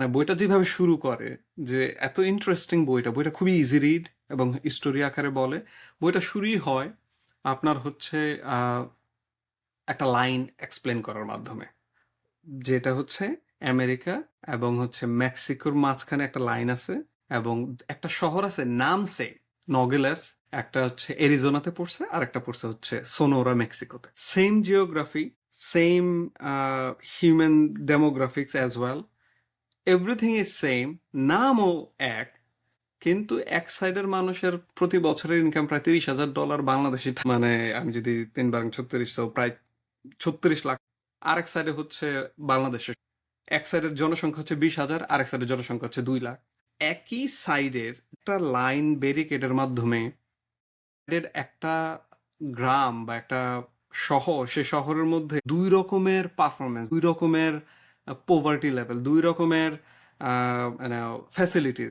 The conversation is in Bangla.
মানে বইটা যেভাবে শুরু করে যে এত ইন্টারেস্টিং বইটা বইটা খুবই ইজি রিড এবং স্টোরি আকারে বলে। বইটা শুরুই হয় আপনার হচ্ছে একটা লাইন এক্সপ্লেন করার মাধ্যমে। যেটা হচ্ছে আমেরিকা এবং হচ্ছে মেক্সিকোর মাঝখানে একটা লাইন আছে এবং একটা শহর আছে নাম সে নগেলাস। একটা হচ্ছে এরিজোনাতে পড়ছে আর একটা পড়ছে হচ্ছে সোনোরা, মেক্সিকোতে। Same geography same human demographics as well everything is same নামও এক, কিন্তু এক সাইডের মানুষের প্রতি বছরের ইনকাম প্রায় তিরিশ হাজার ডলার বাংলাদেশি মানে আমি যদি তিন বার ছত্রিশ প্রায় ছত্রিশ লাখ। আরেক সাইডে হচ্ছে বাংলাদেশের। এক সাইডের জনসংখ্যা হচ্ছে বিশ হাজার, আরেক সাইডের জনসংখ্যা হচ্ছে দুই লাখ। একই সাইডের একটা লাইন ব্যারিকেডের মাধ্যমে একটা গ্রাম বা একটা শহর, সে শহরের মধ্যে দুই রকমের পারফরমেন্স দুই রকমের পোভার্টি লেভেল দুই রকমের ফ্যাসিলিটিস